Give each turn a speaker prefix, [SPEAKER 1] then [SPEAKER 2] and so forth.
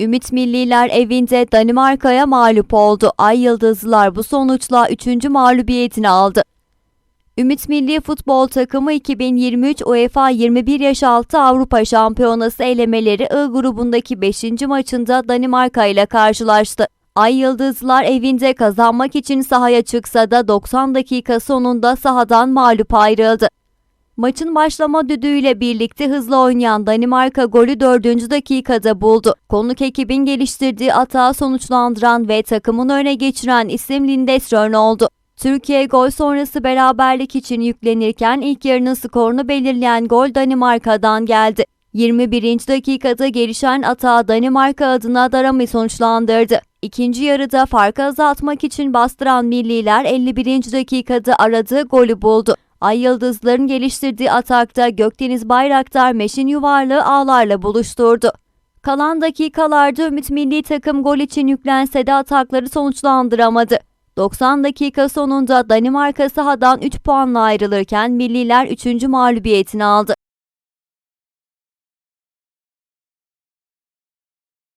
[SPEAKER 1] Ümit Milliler evinde Danimarka'ya mağlup oldu. Ay Yıldızlılar bu sonuçla 3. mağlubiyetini aldı. Ümit Milli Futbol Takımı 2023 UEFA 21 yaş altı Avrupa Şampiyonası elemeleri I grubundaki 5. maçında Danimarka ile karşılaştı. Ay Yıldızlılar evinde kazanmak için sahaya çıksa da 90 dakika sonunda sahadan mağlup ayrıldı. Maçın başlama düdüğüyle birlikte hızlı oynayan Danimarka golü 4. dakikada buldu. Konuk ekibin geliştirdiği atağı sonuçlandıran ve takımını öne geçiren isim Lindström oldu. Türkiye gol sonrası beraberlik için yüklenirken ilk yarının skorunu belirleyen gol Danimarka'dan geldi. 21. dakikada gelişen atağı Danimarka adına Darami sonuçlandırdı. İkinci yarıda farkı azaltmak için bastıran milliler 51. dakikada aradığı golü buldu. Ay Yıldızların geliştirdiği atakta Gökdeniz Bayraktar Meşin yuvarlığı ağlarla buluşturdu. Kalan dakikalarda Ümit Milli takım gol için yüklense de atakları sonuçlandıramadı. 90 dakika sonunda Danimarka sahadan 3 puanla ayrılırken Milliler 3. mağlubiyetini aldı.